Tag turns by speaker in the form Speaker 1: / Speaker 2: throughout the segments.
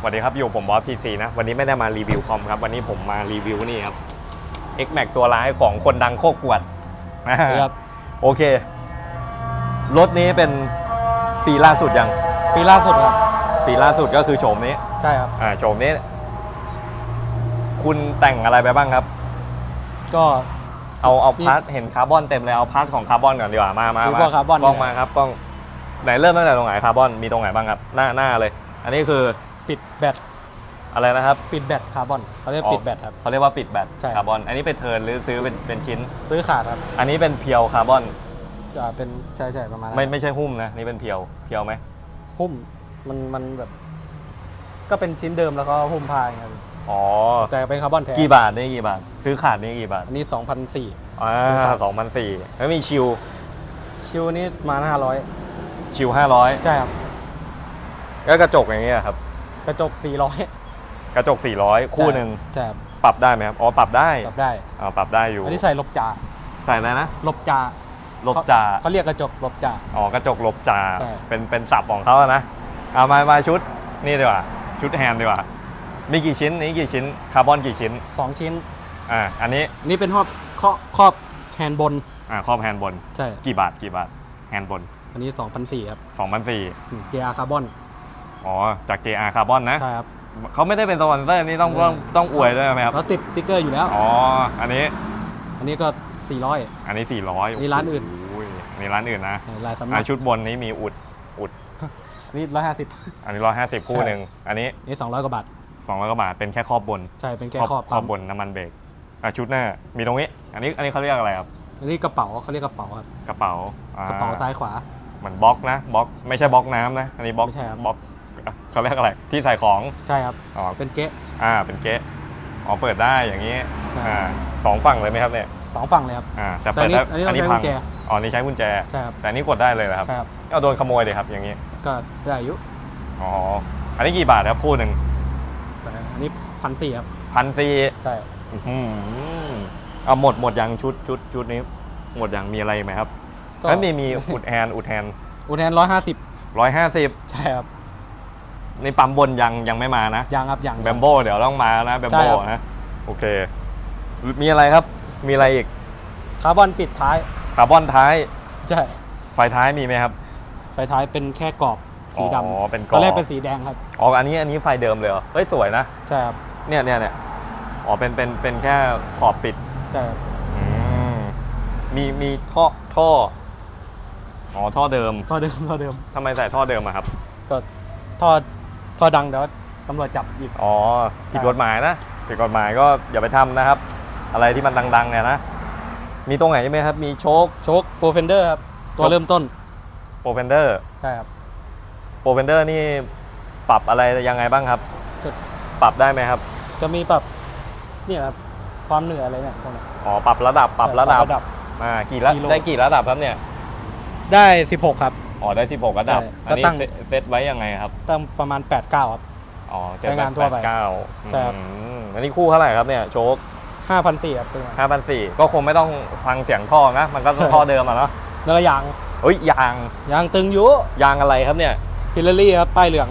Speaker 1: สวัสดีครับ อยู่ผมบอสพีซีนะ วันนี้ไม่ได้มารีวิวคอมครับ วันนี้ผมมารีวิวนี่ครับ X Max ตัวร้ายของคนดังโคกกวดนะฮะ
Speaker 2: ครับ
Speaker 1: โอเค รถนี้เป็นปีล่าสุดยัง
Speaker 2: ปีล่าสุดครับ
Speaker 1: ปีล่าสุดก็คือโฉมนี้
Speaker 2: ใช่ครับ
Speaker 1: อ่าโฉมนี้ คุณแต่งอะไรไปบ้างครับ
Speaker 2: ก็
Speaker 1: เอาเอา
Speaker 2: มี
Speaker 1: พาร์ทเห็นคาร์บอนเต็มเลยเอาพาร์ทของคาร์บอนก่อนดีกว่ามามา
Speaker 2: ดู
Speaker 1: มา
Speaker 2: พวกคาร์บอน
Speaker 1: กล้อง
Speaker 2: เนี่ย
Speaker 1: มาครับกล้องไหนเริ่มตั้งแต่ตรงไหนคาร์บอนมีตรงไหนบ้างครับ หน้าหน้าเลย อันนี้คือ
Speaker 2: ปิดแบต
Speaker 1: อะไรนะครับ
Speaker 2: ปิดแบตคาร์บอนเขาเรียก
Speaker 1: อ๋อ
Speaker 2: ปิดแบตครับ
Speaker 1: เขาเรียกว่าปิดแบต
Speaker 2: ใช่
Speaker 1: คาร์บอน อันนี้เป็นเทิร์นหรือซื้อเป็นเป็นชิ้น
Speaker 2: ซื้อขาดครับ
Speaker 1: อันนี้เป็นเพียวคาร์บอน
Speaker 2: จะเป็นใช่ใช่ประมาณนั้น
Speaker 1: ไม่ไม่ใช่หุ้มนะ นี่เป็นเพียว เพียวไหม
Speaker 2: หุ้มมันมันแบบ ก็เป็นชิ้นเดิมแล้วก็หุ้มผ้าอย่างเงี้ยครับ
Speaker 1: อ๋อ
Speaker 2: แต่เป็นคาร์บอนแท้
Speaker 1: กี่บาทนี่กี่บาท ซื้อขาดนี่กี่บาท
Speaker 2: อันนี้2,004
Speaker 1: อ่าสองพันสี่แล้วมีชิว
Speaker 2: ชิวนี้มา500
Speaker 1: ชิวห้าร้อย
Speaker 2: ใช่ครับ
Speaker 1: แล้วกระจกอย่างเงี้ยครับ
Speaker 2: กระจก 400
Speaker 1: กระจก 400 คู่หนึ่ง
Speaker 2: ใช่ครับ
Speaker 1: ปรับได้ไหมครับ อ๋อ ปรับได้
Speaker 2: ปรับได้
Speaker 1: อ่าปรับได้อยู่
Speaker 2: อันนี้ใส่ลบจ่า
Speaker 1: ใส่อะไรนะ
Speaker 2: ลบจ่า
Speaker 1: ลบจ่า
Speaker 2: เขเขาเรียกกระจกลบจ่า
Speaker 1: อ๋อ กระจกลบจ่า
Speaker 2: ใช่
Speaker 1: เป็นเป็นศัพท์ของเขาอะนะเอามามาชุดนี่ดีกว่า ชุดแฮนด์ดีกว่า มีกี่ชิ้น นี่กี่ชิ้น คาร์บอนกี่ชิ้น
Speaker 2: สองชิ้น
Speaker 1: อ่า อันนี้
Speaker 2: อันนี้เป็นครอบครอบครอบแฮนด์บน
Speaker 1: อ่า ครอบแฮนด์บน
Speaker 2: ใช่
Speaker 1: กี่บาท กี่บาท แฮนด์บน
Speaker 2: อันนี้2,004ครับ
Speaker 1: 2,004
Speaker 2: อืม JR คาร์บ อน
Speaker 1: อ๋อ จาก JR คาร์บอนนะ
Speaker 2: ใช่ครับ
Speaker 1: เขาไม่ได้เป็นสปอนเซอร์นี่ต้องต้องต้องอวยด้วยไหมครับ
Speaker 2: แล้วติดสติ๊กเกอร์อยู่แล้ว
Speaker 1: อ๋อ อันนี้
Speaker 2: อันนี้ก็ 400
Speaker 1: อันนี้ 400
Speaker 2: นี่ร้านอื่น
Speaker 1: โอ้ยนี่ร้านอื่นนะ
Speaker 2: ลายสำนั
Speaker 1: อ่ากชุดบนนี้มีอุดอุด
Speaker 2: อันนี้150
Speaker 1: อันนี้150คู่
Speaker 2: ใช่
Speaker 1: หนึ่งอันนี้
Speaker 2: นี่200กว่าบาท
Speaker 1: 200กว่าบาทเป็นแค่ครอบบน
Speaker 2: ใช่ เป็นแค่ครอบ
Speaker 1: ครอบบนน้ำมันเบรกอะชุดหน้ามีตรงนี้ อันนี้อันนี้เขาเรียกอะไรครับ
Speaker 2: อันนี้กระเป๋าเขาเรียกกระเป๋าครับ
Speaker 1: กระเป๋าอ่
Speaker 2: กระเป๋าซ้ายขวา
Speaker 1: เหมือนบล็อกนะบล็อกไม่ใช่บล็อกน้ำนะ อันนี้บล็อก
Speaker 2: ไม่ใช่ครับ
Speaker 1: บล็อกอะ เขาเรียกอะไรที่ใส่ของ
Speaker 2: ใช่ครับ
Speaker 1: อ๋อ
Speaker 2: เป็นเก๊ะ
Speaker 1: อ่าเป็นเก๊ะอ๋อเปิดได้อย่างนี้
Speaker 2: ใช่
Speaker 1: อ่าสองฝั่งเลยไหมครับเนี่ย
Speaker 2: สองฝั่งเลยครับ
Speaker 1: อ่าแต่
Speaker 2: แต่
Speaker 1: เปิดได้
Speaker 2: อันนี้อันนี้ต้องใช้
Speaker 1: พั
Speaker 2: กุญแจ
Speaker 1: อ๋อนี่ใช้กุญแจ
Speaker 2: ใช่ครับ
Speaker 1: แต่อันนี้กดได้เลยเหรอครับ
Speaker 2: ใช่ครับ
Speaker 1: เอาโดนขโมยเลยครับอย่างนี้
Speaker 2: ก็ได้อายุ
Speaker 1: อ๋ออันนี้กี่บาทครับคู่หนึ่ง
Speaker 2: แต่อันนี้พันสี่ครับ
Speaker 1: พันสี่
Speaker 2: ใช่
Speaker 1: เอาหมดหมดยังชุดชุดชุดนี้ หมดยังมีอะไรอีกไหมครับ
Speaker 2: ก็
Speaker 1: แล้วมีมีอุดแฮนอุดแฮน
Speaker 2: อุทนร้อยห้าสิบ
Speaker 1: ร้อยห้าสิบ
Speaker 2: ใช่ครับ
Speaker 1: ในปั๊มบนยังยังไม่มานะ
Speaker 2: ยางครับยาง
Speaker 1: แบมโบเดี๋ยวต้องมานะแบม
Speaker 2: ใช่
Speaker 1: โบ
Speaker 2: ครับ
Speaker 1: นะโอเค มีอะไรครับมีอะไรอีก
Speaker 2: คาร์บอนปิดท้าย
Speaker 1: คาร์บอนท้าย
Speaker 2: ใช่
Speaker 1: ไฟท้ายมีไหมครับ
Speaker 2: ไฟท้ายเป็นแค่กรอบสีด
Speaker 1: อ๋อำเป็นกร
Speaker 2: ต
Speaker 1: อบ
Speaker 2: อนแรกเป็นสีแดงครับ
Speaker 1: อ๋ออันนี้อันนี้ไฟเดิมเลยเหรอเฮ้ยสวยนะ
Speaker 2: ใช่ครับ
Speaker 1: เนี่ยเนี่ยเนี่ยอ๋อเป็นเป็นเป็นแค่ขอบปิด
Speaker 2: ใช่ครับ
Speaker 1: อืมมีมีท่อท่ออ๋อท่อเดิม
Speaker 2: ท่อเดิมท่อเดิม
Speaker 1: ทำไมใส่ท่อเดิมอะครับ
Speaker 2: ก็ท่อ ท่อดังเดี๋ยวตำรวจจับอีก
Speaker 1: อ๋อผิดกฎหมายนะผิดกฎหมายก็อย่าไปทำนะครับ อะไรที่มันดังๆเนี่ยนะ มีตรงไหนไหมครับ มีโชค
Speaker 2: โชคโปรเฟนเดอร์ครับ ตัว
Speaker 1: โชค
Speaker 2: เริ่มต้น
Speaker 1: โปรเฟนเดอร์
Speaker 2: ใช่ครับ
Speaker 1: โปรเฟนเดอร์นี่ปรับอะไรยังไงบ้างครับ
Speaker 2: จะ
Speaker 1: ปรับได้ไหมครับ
Speaker 2: จะมีปรับเนี่ยครับ ความเหนื่อยอะไรเนี่ยพวกเนี้ย
Speaker 1: อ๋อ ปรับระดับปรับระดับ
Speaker 2: ระดับ
Speaker 1: อ่า กี่ระ
Speaker 2: กิโล
Speaker 1: ได้กี่ระดับครับเนี่ย
Speaker 2: ได้ 16 ครับ
Speaker 1: อ๋อได้ 16 ระดับ
Speaker 2: ใช่
Speaker 1: อันนี้
Speaker 2: ก็ตั้ง
Speaker 1: เซเซตไว้ยังไงครับ
Speaker 2: ตั้งประมาณ 8 9ครับ
Speaker 1: อ๋อเจ็ด
Speaker 2: ใช้
Speaker 1: แป
Speaker 2: งา
Speaker 1: ด
Speaker 2: นทั่วไป
Speaker 1: แปดเก้า
Speaker 2: ใช่ครับ
Speaker 1: อืมอันนี้คู่เท่าไหร่ครับเนี่ยโชค
Speaker 2: 5,400ครับซื้อมา
Speaker 1: ห้าพันสี่ก็คงไม่ต้องฟังเสียงท่อนะ มันก็ต้องท่อเดิมอะเนาะ
Speaker 2: แล้วก็ยาง
Speaker 1: เฮ้ยยาง
Speaker 2: ยางตึงอยู่
Speaker 1: ยางอะไรครับเนี่ย
Speaker 2: พิลลารี่ครับป้ายเหลือง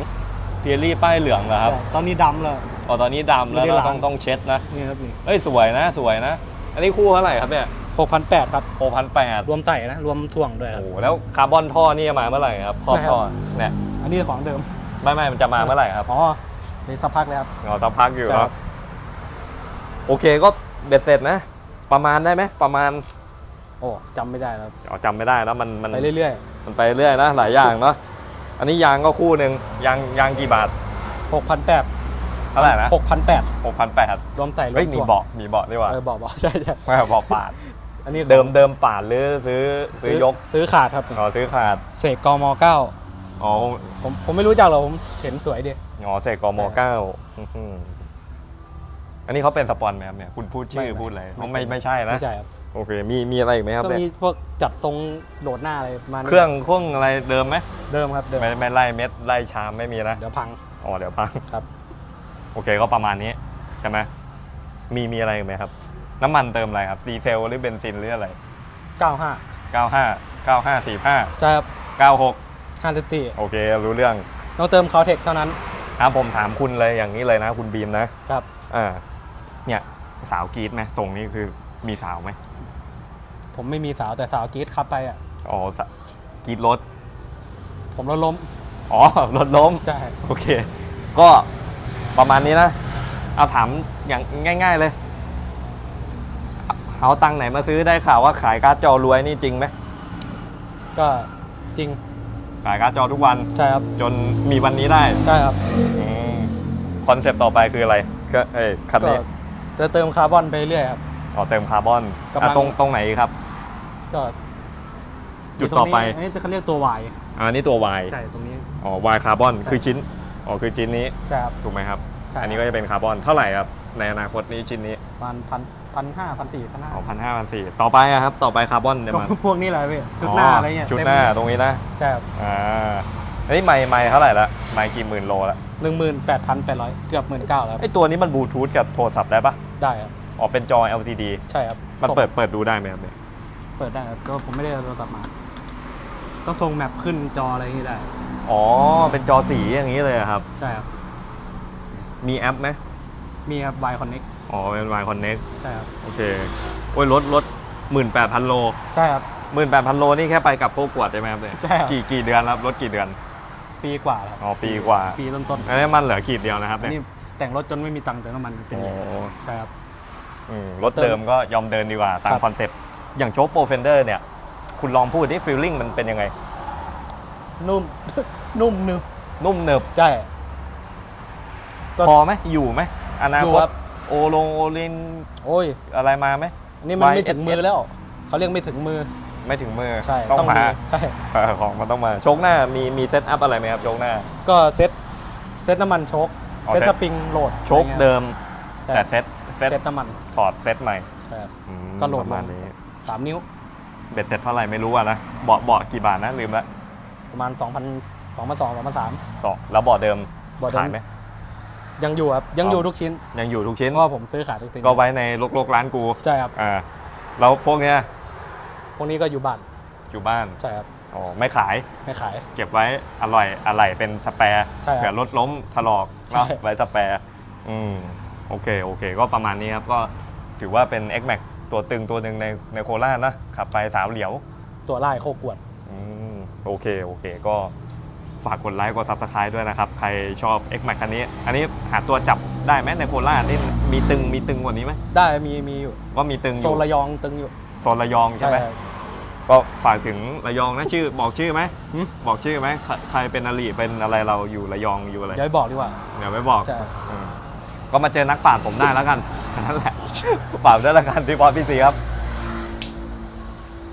Speaker 1: เพียรี่ป้ายเหลืองเหรอครับ
Speaker 2: ใช่ตอนนี้ดำเลย
Speaker 1: อ๋อตอนนี้ดำแล้ว
Speaker 2: ไม่ได้
Speaker 1: เรา
Speaker 2: ล้าง
Speaker 1: ต้องต้องเช็ดนะ
Speaker 2: นี่ครับนี่
Speaker 1: เอ้ยสวยนะสวยนะ อันนี้คู่เท่าไหร่ครับเนี่ย
Speaker 2: 6,800ครับ
Speaker 1: โอพันแปด
Speaker 2: รวมใส่นะ รวมถ่วงด้วยค
Speaker 1: โอ้
Speaker 2: รับ
Speaker 1: โหแล้วคาร์บอนท่อนี่จะมาเมื่อไหร่ครับครอบ
Speaker 2: ไม่ครับ
Speaker 1: ท่อเนี่ย
Speaker 2: อันนี้ของเดิม
Speaker 1: ไม่ไม่มันจะมาเมื่อไหร่ครับ
Speaker 2: อ๋อเดี๋ยวสักพักเลยครับ
Speaker 1: อ๋อสักพักอยู่
Speaker 2: ครั
Speaker 1: เนาะ
Speaker 2: บ
Speaker 1: โอเคก็เบ็ดเสร็จนะ ประมาณได้ไหมประมาณ
Speaker 2: โอ้จำไม่ได้แล้ว
Speaker 1: อ๋อจำไม่ได้แล้วมันมัน
Speaker 2: ไปเรื่อย
Speaker 1: มันไปเรื่อยนะหลายอย่างเนาะอันนี้ยางก็คู่หนึ่งยางยางกี่บาท
Speaker 2: ๆ6,800
Speaker 1: เท่าไหร่นะ
Speaker 2: 6,800
Speaker 1: หกพันแปด
Speaker 2: รวมใส่รว
Speaker 1: เฮ้ย
Speaker 2: ม
Speaker 1: มี
Speaker 2: ถ่วง
Speaker 1: เบาะมีเบาะดีกว่า
Speaker 2: เออบอกบอกใช่ใช่
Speaker 1: ไม่เบาะปาด
Speaker 2: อันนี้ของ
Speaker 1: เดิมเดิมปาดหรือซื้อซื้อยก
Speaker 2: ซื้อขาดครับ
Speaker 1: อ๋อซื้อขาด
Speaker 2: เสกกมเก้า
Speaker 1: อ๋อ
Speaker 2: ผมผมไม่รู้จักหรอกผมเห็นสวยดี
Speaker 1: อ๋อเสกกมเก้าอื้อหืออันนี้เขาเป็นสปอนไหมครับเนี่ยคุณพูดชื่อ
Speaker 2: ไม่
Speaker 1: พูดอะไร
Speaker 2: ไม่
Speaker 1: ไม่ไม่ใช่นะ
Speaker 2: ไม่ใช่ครับ
Speaker 1: โอเค มีมีอะไรอีกไหมครับ
Speaker 2: ก็
Speaker 1: เนี่ย
Speaker 2: มีพวกจัดทรงโดดหน้าอะไรมา
Speaker 1: เครื่องเครื่องอะไรเดิมไหม
Speaker 2: เดิมครับเดิม
Speaker 1: ไม่ไม่ไล่เม็ดไล่ชามไม่มีนะ
Speaker 2: เดี๋ยวพัง
Speaker 1: อ๋อเดี๋ยวพัง
Speaker 2: ครับ
Speaker 1: โอเคก็ประมาณนี้ใช่ไหมมีมีอะไรอีกไหมครับ น้ำมันเติมอะไรครับ ดีเซลหรือเบนซินหรืออะไร
Speaker 2: 95
Speaker 1: 95 95 45
Speaker 2: ใช่ครับ
Speaker 1: 96
Speaker 2: 54
Speaker 1: โอเค รู้เรื่อง
Speaker 2: ต้องเติมคาเทคเท่านั้น
Speaker 1: อะผมถามคุณเลยอย่างนี้เลยนะ คุณบีมนะครับ อ่าเนี่ยสาวกรีดไหมทรงนี้คือมีสาวไหม
Speaker 2: ผมไม่มีสาวแต่สาวกรีดขับไปอะ
Speaker 1: อ๋อสะกรีดรถ
Speaker 2: ผมรถล้ม
Speaker 1: อ๋อ รถล้ม
Speaker 2: ใช่
Speaker 1: โอเค ก็ประมาณนี้นะ เอาถามอย่างง่าย ๆ เลย เอาตังค์ไหนมาซื้อได้ข่าวว่าขายการ์ดจอรวยนี่จริงไหม
Speaker 2: ก็จริง
Speaker 1: ขายการ์ดจอทุกวัน
Speaker 2: ใช่ครับ
Speaker 1: จนมีวันนี้ได้
Speaker 2: ใช่ครับ
Speaker 1: คอนเซปต์ต่อไปคืออะไรคือเอ้ยคัน
Speaker 2: ก็
Speaker 1: นี้
Speaker 2: จะเติมคาร์บอนไปเรื่อยครับ
Speaker 1: อ๋อเติมคาร์บอน
Speaker 2: กำลัง
Speaker 1: อะตรงตรงไหนครับ
Speaker 2: ก็
Speaker 1: จุดต่อไป
Speaker 2: ยู่ตรงนี้อันนี้เขาเรียกตัว Y
Speaker 1: อะอันนี้ตัว Y
Speaker 2: ใช่ตรงนี้
Speaker 1: อ๋อ Y คาร์บอนคือชิ้นอ๋อคือชิ้นนี้
Speaker 2: ใช่ครับ
Speaker 1: ถูกไหมครับ
Speaker 2: ใช่
Speaker 1: อันนี้ก็จะเป็นคาร์บอนเท่าไหร่ครับในอนาคตนี้ชิ้นนี้
Speaker 2: ประมาณพัน พันห้าพันสี่พันห้า
Speaker 1: อ๋อพันห้าพันสี่ต่อไปอะครับ ต่อไปคาร์บอนเนี่ย
Speaker 2: ก็
Speaker 1: มัน
Speaker 2: พวกนี้แหละพี่ชุดหน้าอะไรเงี้ย
Speaker 1: ชุดหน้าตรงนี้นะ
Speaker 2: ใช่ครับ
Speaker 1: อ่าอันนี้ไม่ไม่เท่าไหร่ละไม่กี่หมื่นโลละ
Speaker 2: หนึ่งหมื่นแปดพันแปดร้อยเกือบหมื่นเก้าแล้ว
Speaker 1: ไอตัวนี้มันบลูทูธกับโทรศัพท์ได้ปะ
Speaker 2: ได้ครับ
Speaker 1: อ๋อเป็นจอ LCD
Speaker 2: ใช่ครับ
Speaker 1: มัน
Speaker 2: ส่ง
Speaker 1: เปิดเปิดดูได้ไหมครับเนี่ย
Speaker 2: เปิดได้ครับก็ผมไม่ได้เอาโทรศัพท์มา ก็ส่งแมปขึ้นจออะไรอย่างนี้ได้
Speaker 1: อ๋อ เป็นจอสีอย่างนี้เลยอะครับ
Speaker 2: ใช่ครับ
Speaker 1: มีแอปไหม
Speaker 2: มีครับ Y Connect
Speaker 1: อ๋อเป็น Y Connect
Speaker 2: ใช่ครับ
Speaker 1: โอเค โอ้ยรถรถหมื่นแปดพันโล
Speaker 2: ใช่ครับ
Speaker 1: หมื่นแปดพันโลนี่แค่ไปกับโคกวดใช่ไหมครับเนี่ย
Speaker 2: ใช่ครับ
Speaker 1: กี่กี่เดือนครับรถกี่เดือน
Speaker 2: ปีกว่าแล้วครับ
Speaker 1: อ๋อปีกว่า
Speaker 2: ปีต้น
Speaker 1: อันนี้มันเหลือขีดเดียวนะครับ
Speaker 2: ๆ
Speaker 1: เนี่ย
Speaker 2: นี่แต่งรถจนไม่มีตังค์เติมน้ำมันเป็น
Speaker 1: โอ้
Speaker 2: ใช่ครับ
Speaker 1: อืมรถเดิมก็ยอมเดินดีกว่าตาม
Speaker 2: ครับ
Speaker 1: คอนเซ็ปต์อย่างโชคโปรเฟนเดอร์เนี่ย คุณลองพูดที่ฟีลลิ่งมันเป็นยังไง
Speaker 2: นุ่ม นุ่มนึบ
Speaker 1: นุ่มเนิบ
Speaker 2: ใช่ ก็
Speaker 1: พอไหมอยู่ไหมอนา
Speaker 2: อยู่
Speaker 1: คต
Speaker 2: ครับ
Speaker 1: โอลงโอลิน
Speaker 2: โอ้ย
Speaker 1: อะไรมาไหม
Speaker 2: อันนี้มัน
Speaker 1: YSS
Speaker 2: ไม่ถึงมือแล้ว เขาเรียกไม่ถึงมือ
Speaker 1: ไม่ถึงมือ
Speaker 2: ใช่
Speaker 1: ต้องมา
Speaker 2: ใช่
Speaker 1: เออของมันต้องมาโชคหน้ามีมีเซตอัพอะไรไหมครับโชคหน้า
Speaker 2: ก็เซ็ตเซ็ตน้ำมันโชค
Speaker 1: อ๋อ
Speaker 2: เซ็ต
Speaker 1: เซ็
Speaker 2: ส
Speaker 1: ต
Speaker 2: ปริงโหลด
Speaker 1: โชคเดิม
Speaker 2: ใช่
Speaker 1: แต่เซตเซต
Speaker 2: เซ็ตน้ำมัน
Speaker 1: ถอดเซตใหม่
Speaker 2: ใช่ครับ
Speaker 1: อืม
Speaker 2: ก็โหลด
Speaker 1: ประ
Speaker 2: ล
Speaker 1: มาณ
Speaker 2: ง
Speaker 1: นี้
Speaker 2: สามนิ้ว
Speaker 1: เบ็ดเสร็จเท่าไหร่ไม่รู้อะนะเบาะเบาะกี่บาทนะลืมละ
Speaker 2: ประมาณ2 0 0 0 2 2 0 0 2 2 0 0
Speaker 1: สองแล้วเบาะเดิม
Speaker 2: เบาะเดิม
Speaker 1: ขายไหม
Speaker 2: ยังอยู่ครับยังอยู่
Speaker 1: อ๋อ
Speaker 2: ทุกชิ้น
Speaker 1: ยังอยู่ทุกชิ้น
Speaker 2: เพราะว่าผมซื้อขายทุกชิ้น
Speaker 1: ก็ไว้ในลกๆร้านกู
Speaker 2: ใช่ครับ
Speaker 1: อ่าแล้วพวกเนี้ย
Speaker 2: พวกนี้ก็อยู่บ้าน
Speaker 1: อยู่บ้าน
Speaker 2: ใช่ครับ
Speaker 1: อ๋อไม่ขาย
Speaker 2: ไม่ขาย
Speaker 1: เก็บไว้อร่อยอะไรเป็นสแปร์
Speaker 2: ใช่ครับ
Speaker 1: เผื่อรถล้มถลอก
Speaker 2: ใช่
Speaker 1: เนาะไว้สแปร์อืมโอเคโอเค ก็ประมาณนี้ครับก็ถือว่าเป็น X Max ตัวตึงตัวหนึ่งในในโคราชนะขับไปสาวเหลียว
Speaker 2: ตัวไล่โคกวด
Speaker 1: อืมโอเคโอเคก็ ฝากกดไลค์กด Subscribe ด้วยนะครับ ใครชอบ X Max คันนี้ อันนี้หาตัวจับได้ไหมในโคราชนี่มีตึงมีตึงกว่านี้ไหม
Speaker 2: ได้มีมีอยู่
Speaker 1: ว่ามีตึงอ
Speaker 2: โซ
Speaker 1: ยู่
Speaker 2: นระยองตึงอยู่
Speaker 1: โซนระยองใช่ไหม
Speaker 2: ครับ
Speaker 1: ก็ฝากถึงระยองนะชื่อบอกชื่อไหม
Speaker 2: หึ
Speaker 1: บอกชื่อไหมใครใครเป็นอลีเป็นอะไรเราอยู่ระยองอยู่อะไร
Speaker 2: เดี๋ยวให้บอกดีกว่า
Speaker 1: เดี๋ยวไม่บอก
Speaker 2: ใช่
Speaker 1: อืมก็มาเจอนักป่าชญ์ผมได้แล้วกัน นั่นแหละ ฝากด้วยละกันที่บอสพี่ซีครับ